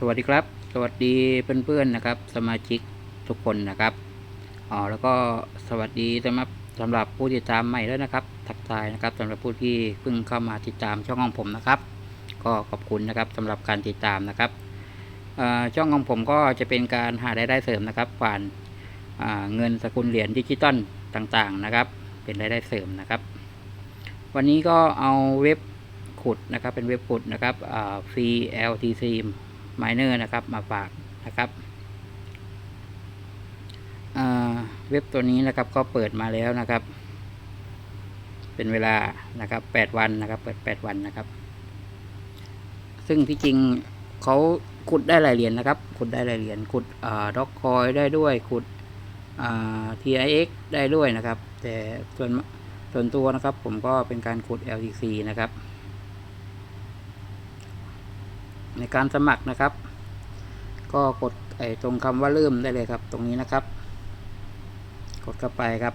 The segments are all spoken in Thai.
สวัสดีครับ สวัสดีเพื่อนๆนะครับ สมาชิกทุกคนนะครับอ๋อแล้วก็สวัสดีสำหรับสำหรับผู้ติดตามใหม่ด้วยนะครับ ทักทายนะครับสำหรับผู้ที่เพิ่งเข้ามาติดตามช่องของผมนะครับ ก็ขอบคุณนะครับสำหรับการติดตามนะครับอ่อช่องของผมก็จะเป็นการหารายได้เสริมนะครับผ่านอ่าเงินสกุลเหรียญดิจิตอลต่างๆนะครับ เป็นรายได้เสริมนะครับ วันนี้ก็เอาเว็บขุดนะครับเป็นเว็บขุดนะครับฟ รี LTC Miner นะครับมาฝากนะครับเว็บตัวนี้นะครับก็เปิดมาแล้วนะครับ เป็นเวลานะครับ8วันนะครับ เปิด8วันนะครับ ซึ่งที่จริงเขาขุดได้หลายเหรียญนะครับ ขุดได้หลายเหรียญขุดด็อกคอยได้ด้วยขุดทีไอ่า TIX ได้ด้วยนะครับ แต่ส่วนส่วนตัวนะครับ ผมก็เป็นการขุด LTC นะครับ ในการสมัครนะครับ ก็กดไอ้ตรงคำว่าเริ่มได้เลยครับ ตรงนี้นะครับ กดเข้าไปครับ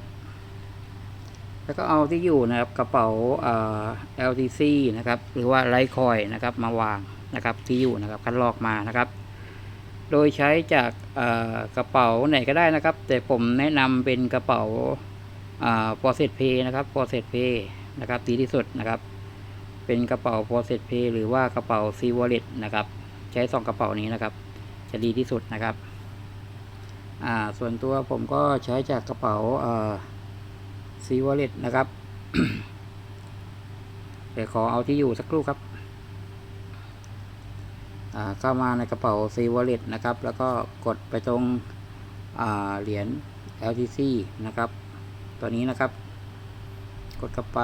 แล้วก็เอาที่อยู่นะครับกระเป๋าเอ่อ LTC นะครับ หรือว่าไลท์คอยนะครับ มาวางนะครับ ที่อยู่นะครับคัดลอกมานะครับ โดยใช้จากกระเป๋าไหนก็ได้นะครับ แต่ผมแนะนำเป็นกระเป๋าปอเซตเพย์นะครับปอเซตเพย์นะครับดีที่สุดนะครับ เป็นกระเป๋า p o s เ e t Pay หรือว่ากระเป๋า C Wallet นะครับ ใช้สองกระเป๋านี้นะครับ จะดีที่สุดนะครับ อ่า ส่วนตัวผมก็ใช้จากกระเป๋าเอ่อ C Wallet นะครับ เดี๋ยวขอเอาที่อยู่สักครู่ครับ อ่า เข้ามาในกระเป๋า C Wallet นะครับ แล้วก็กดไปตรง อ่า เหรียญ LTC นะครับ ตัวนี้นะครับ กดเข้าไป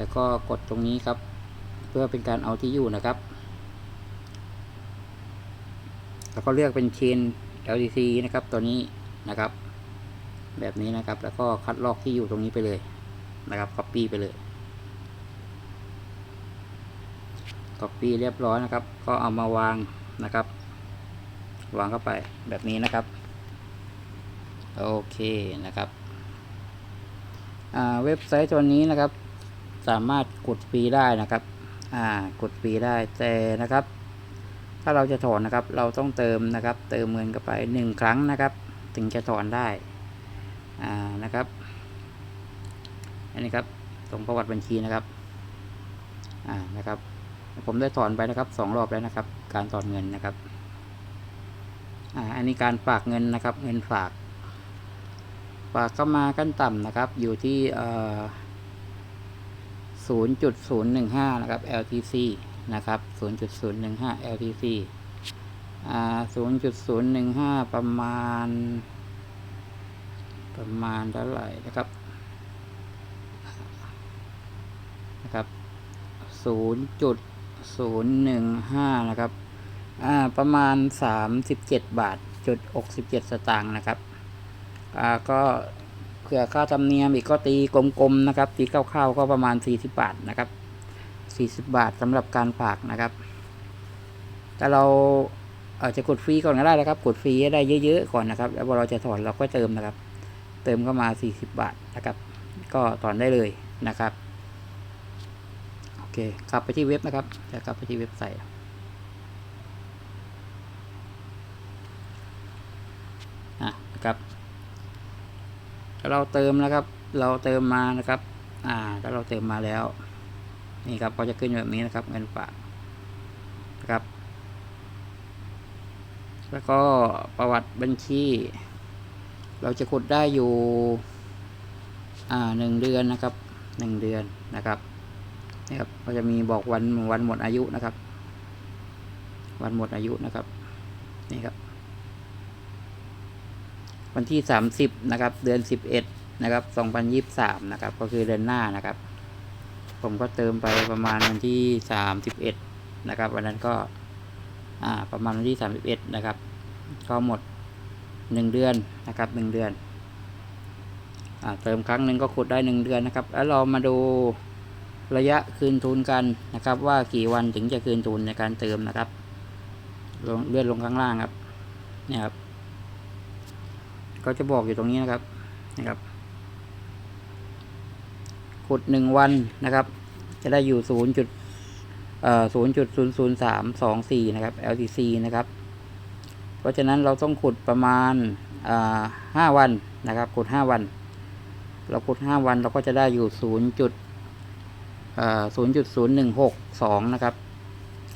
แล้วก็กดตรงนี้ครับ เพื่อเป็นการเอาที่อยู่นะครับ แล้วก็เลือกเป็นเชน LTC นะครับ ตัวนี้นะครับ แบบนี้นะครับ แล้วก็คัดลอกที่อยู่ตรงนี้ไปเลยนะครับ copy ไปเลย copy เรียบร้อยนะครับ ก็เอามาวางนะครับ วางเข้าไปแบบนี้นะครับ โอเคนะครับเว็บไซต์ตัวนี้นะครับ สามารถกดฟรีได้นะครับ อ่ากดฟรีได้แต่นะครับ ถ้าเราจะถอนนะครับ เราต้องเติมนะครับ เติมเงินเข้าไปหนึ่งครั้งนะครับ ถึงจะถอนได้ อ่านะครับ อันนี้ครับตรงประวัติบัญชีนะครับ อ่านะครับ ผมได้ถอนไปนะครับสองรอบแล้วนะครับ การถอนเงินนะครับ อ่าอันนี้การฝากเงินนะครับ เงินฝากฝากเข้ามาขั้นต่ำนะครับ อยู่ที่เอ่อ 0.015 นะครับ LTC นะครับ 0.015 LTC อ่า0.015 ประมาณ ประมาณเท่าไหร่นะครับ นะครับ 0.015 นะครับ อ่า ประมาณ 37 บาทจุด67 สตางค์นะครับ อ่า ก็ ผื่อค่าธรรมเนียมอีกก็ตีกลมๆนะครับ ตีคร่าวๆก็ประมาณ 40 บาทนะครับ 40 บาทสำหรับการฝากนะครับ แต่เราอาจจะกดฟรีก่อนก็ได้นะครับ กดฟรีให้ได้เยอะๆก่อนนะครับ แล้วพอเราจะถอนเราก็เติมนะครับ เติมเข้ามา 40 บาทนะครับ ก็ถอนได้เลยนะครับโอเคกลับไปที่เว็บนะครับจะกลับไปที่เว็บไซต์อะนะครับ เราเติมนะครับ เราเติมมานะครับ อ่าถ้าเราเติมมาแล้ว นี่ครับก็จะขึ้นแบบนี้นะครับ เงินฝากนะครับ แล้วก็ประวัติบัญชี เราจะกดได้อยู่ อ่าหนึ่งเดือนนะครับหนึ่งเดือนนะครับนี่ครับก็จะมีบอกวันวันหมดอายุนะครับ วันหมดอายุนะครับ นี่ครับ วันที่ 30 นะครับ เดือน 11 นะครับ 2023 นะครับ ก็คือเดือนหน้านะครับ ผมก็เติมไปประมาณวันที่ 31 นะครับ วันนั้นก็อ่าประมาณวันที่ 31 นะครับ ก็หมด 1 เดือนนะครับ 1 เดือนอ่าเติมครั้งหนึ่งก็ขุดได้ 1 เดือนนะครับ แล้วเรามาดูระยะคืนทุนกันนะครับ ว่ากี่วันถึงจะคืนทุนในการเติมนะครับลงเลื่อนลงข้างล่างครับ เนี่ยครับ ก็จะบอกอยู่ตรงนี้นะครับนะครับ ขุดหนึ่งวันนะครับ จะได้อยู่ศูนย์จุดเอ่อศูนย์จุดศูนย์ศูนย์สามสองสี่นะครับ LTC นะครับ เพราะฉะนั้นเราต้องขุดประมาณอ่าห้าวันนะครับ ขุดห้าวัน เราขุดห้าวันเราก็จะได้อยู่ศูนย์จุดอ่าศูนย์จุดศูนย์หนึ่งหกสองนะครับ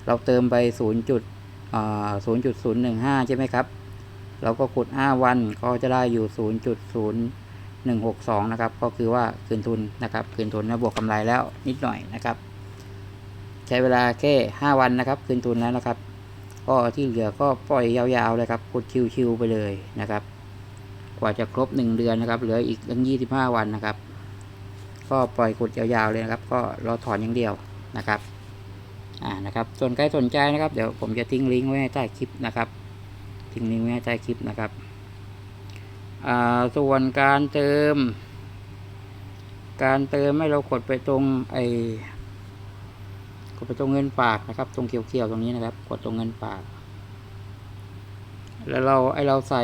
เราเติมไปศูนย์จุดอ่าศูนย์จุดศูนย์หนึ่งห้าใช่ไหมครับ เราก็ขุดห้าวันก็จะได้อยู่ศูนย์จุดศูนะครับ ก็คือว่าคืนทุนนะครับคืนทุนแล้วบวกกำไรแล้วนิดหน่อยนะครับ ใช้เวลาแค่ห้าวันนะครับ คืนทุนแล้วนะครับ ก็ที่เหลือก็ปล่อยยาวๆเลยครับขุดชิวๆไปเลยนะครับ กว่าจะครบหนึ่งเดือนนะครับ เหลืออีกตั้งยี่สิบห้าวันนะครับ ก็ปล่อยขุดยาวๆเลยนะครับ ก็รอถอนอย่างเดียวนะครับอ่านะครับส่วนใครสนใจนะครับ เดี๋ยวผมจะทิ้งลิงก์ไว้ใต้คลิปนะครับ ทิ้งลิงก์ไว้ให้ใต้คลิปนะครับส่วนการเติม การเติมให้เรากดไปตรงไอกดไปตรงเงินฝากนะครับ ตรงเขียวๆตรงนี้นะครับ กดตรงเงินฝาก แล้วเราไอเราใส่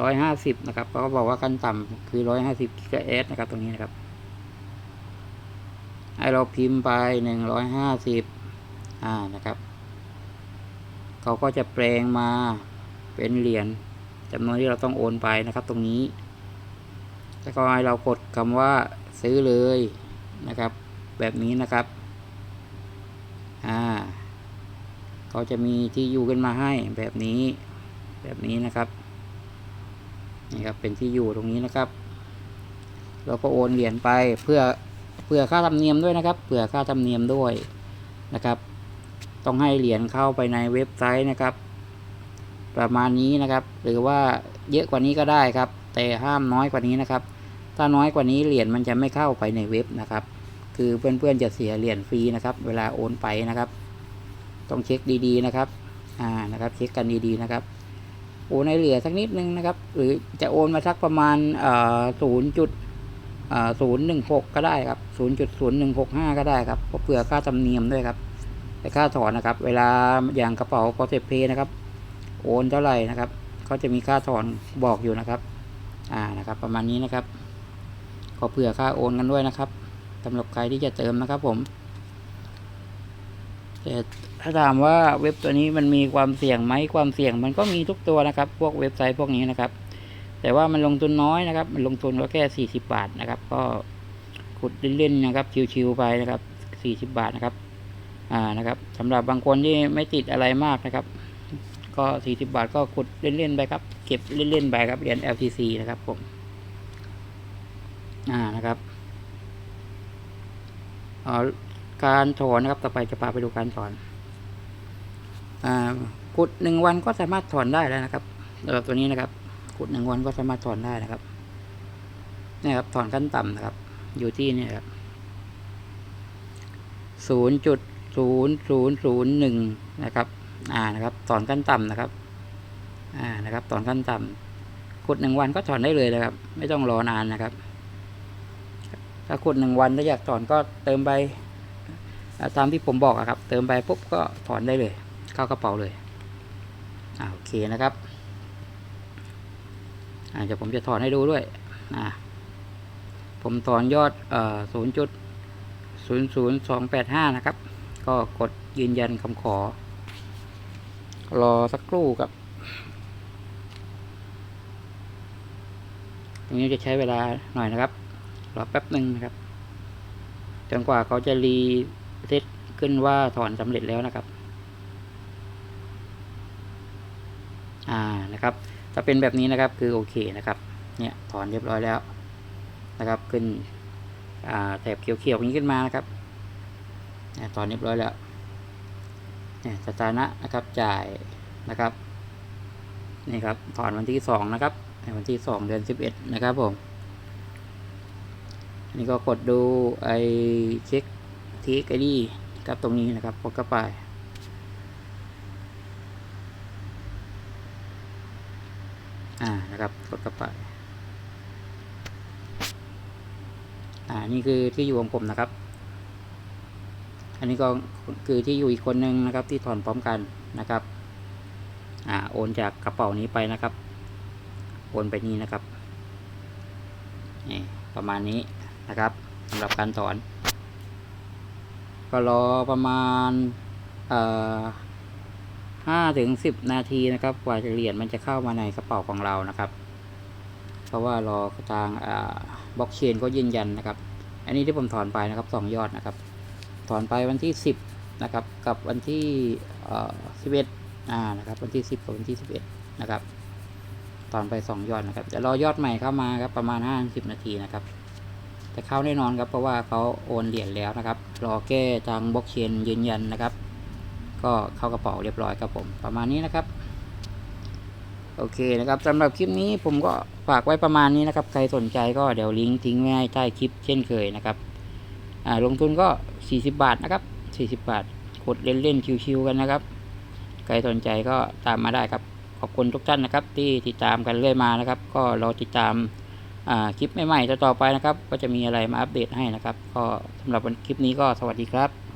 ร้อยห้าสิบนะครับเขาก็บอกว่าขั้นต่ำคือร้อยห้าสิบกิกะเอสนะครับ ตรงนี้นะครับให้เราพิมพ์ไปหนึ่งร้อยห้าสิบอ่านะครับเขาก็จะแปลงมา เป็นเหรียญจำนวนที่เราต้องโอนไปนะครับ ตรงนี้ แล้วก็ให้เรากดคำว่าซื้อเลยนะครับ แบบนี้นะครับ อ่าเขาจะมีที่อยู่ขึ้นมาให้แบบนี้ แบบนี้นะครับนี่ครับเป็นที่อยู่ตรงนี้นะครับ เราก็โอนเหรียญไปเพื่อเพื่อค่าธรรมเนียมด้วยนะครับเผื่อค่าธรรมเนียมด้วยนะครับ ต้องให้เหรียญเข้าไปในเว็บไซต์นะครับ ประมาณนี้นะครับ หรือว่าเยอะกว่านี้ก็ได้ครับ แต่ห้ามน้อยกว่านี้นะครับ ถ้าน้อยกว่านี้เหรียญมันจะไม่เข้าไปในเว็บนะครับ คือเพื่อนๆจะเสียเหรียญฟรีนะครับ เวลาโอนไปนะครับ ต้องเช็คดีๆนะครับอ่านะครับ เช็คกันดีๆนะครับโอนให้เหลือสักนิดนึงนะครับ หรือจะโอนมาสักประมาณศูนย์จุดศูนย์หนึ่งหกก็ได้ครับศูนย์จุดศูนย์หนึ่งหกห้าก็ได้ครับเพราะเผื่อค่าธรรมเนียมด้วยครับแต่ค่าถอนนะครับ เวลาอย่างกระเป๋าพอเซเพย์นะครับ โอนเท่าไหร่นะครับเขาจะมีค่าถอนบอกอยู่นะครับ อ่านะครับ ประมาณนี้นะครับก็เผื่อค่าโอนกันด้วยนะครับสำหรับใครที่จะเติมนะครับผมแต่ถ้าถามว่าเว็บตัวนี้มันมีความเสี่ยงไหมความเสี่ยงมันก็มีทุกตัวนะครับ พวกเว็บไซต์พวกนี้นะครับ แต่ว่ามันลงทุนน้อยนะครับ มันลงทุนก็แค่สี่สิบาทนะครับ ก็ขุดเล่นๆนะครับ ชิวๆไปนะครับสี่สิบาทนะครับ อ่านะครับสำหรับบางคนที่ไม่ติดอะไรมากนะครับ ก็สี่สิบาทก็ขุดเล่นๆไปครับ เก็บเล่นๆไปครับเหรียญ LTC นะครับผม อ่านะครับเอการถอนนะครับ ต่อไปจะพาไปดูการถอนอ่าขุดหนึ่งวันก็สามารถถอนได้แล้วนะครับสำหรับตัวนี้นะครับขุดหนึ่งวันก็สามารถถอนได้นะครับนี่ครับถอนขั้นต่ำนะครับ อยู่ที่นี่ครับศูนย์จุดศูนย์ศูนย์ศูนย์หนึ่งนะครับ อ่านะครับถอนขั้นต่ำนะครับอ่านะครับถอนขั้นต่ำขุดหนึ่งวันก็ถอนได้เลยนะครับ ไม่ต้องรอนานนะครับ ถ้าขุดหนึ่งวันถ้าอยากถอนก็เติมไปตามที่ผมบอกอะครับ เติมไปปุ๊บก็ถอนได้เลย เข้ากระเป๋าเลยอ่าโอเคนะครับอ่าเดี๋ยวผมจะถอนให้ดูด้วยอ่าผมถอนยอดเอ่อศูนย์จุดศูนย์ศูนย์สองแปดห้านะครับ ก็กดยืนยันคำขอ รอสักครู่ครับตรงนี้จะใช้เวลาหน่อยนะครับ รอแป๊บหนึ่งนะครับ จนกว่าเขาจะรีเซตขึ้นว่าถอนสำเร็จแล้วนะครับ อ่านะครับ ถ้าเป็นแบบนี้นะครับคือโอเคนะครับ เนี่ยถอนเรียบร้อยแล้วนะครับ ขึ้น อ่าแถบเขียวๆนี้ขึ้นมานะครับถอนเรียบร้อยแล้ว สถานะนะครับจ่ายนะครับนี่ครับถอนวันที่สองนะครับในวันที่สองเดือนสิบเอ็ดนะครับผมอันนี้ก็กดดูไอเช็คทีไอดีครับตรงนี้นะครับกดเข้าไปอ่านะครับกดเข้าไปอ่านี่คือที่อยู่ของผมนะครับ อันนี้ก็คือที่อยู่อีกคนนึงนะครับ ที่ถอนพร้อมกันนะครับ อ่าโอนจากกระเป๋านี้ไปนะครับ โอนไปนี่นะครับนี่ประมาณนี้นะครับสำหรับการถอน ก็รอประมาณเอ่อห้าถึงสิบนาทีนะครับ กว่าจะเหรียญมันจะเข้ามาในกระเป๋าของเรานะครับ เพราะว่ารอทางบล็อกเชนก็ยืนยันนะครับ อันนี้ที่ผมถอนไปนะครับสองยอดนะครับ ถอนไปวันที่สิบนะครับกับวันที่สิบเอ็ดอ่านะครับวันที่สิบกับวันที่สิบเอ็ดนะครับถอนไปสองยอดนะครับจะรอยอดใหม่เข้ามาครับประมาณห้าสิบนาทีนะครับแต่เข้าแน่นอนครับเพราะว่าเขาโอนเหรียญแล้วนะครับ รอแก้ทางบล็อกเชนยืนยันนะครับ ก็เข้ากระเป๋าเรียบร้อยครับผมประมาณนี้นะครับโอเคนะครับสำหรับคลิปนี้ผมก็ฝากไว้ประมาณนี้นะครับ ใครสนใจก็เดี๋ยวลิงก์ทิ้งไว้ใต้คลิปเช่นเคยนะครับ ลงทุนก็ 40 บาทนะครับ 40 บาทกดเล่นๆชิวๆกันนะครับ ใครสนใจก็ตามมาได้ครับ ขอบคุณทุกท่านนะครับ ที่ติดตามกันเรื่อยมานะครับ ก็รอติดตามอ่าคลิปใหม่ๆต่อๆไปนะครับ ก็จะมีอะไรมาอัปเดตให้นะครับ ก็สำหรับวันคลิปนี้ก็สวัสดีครับ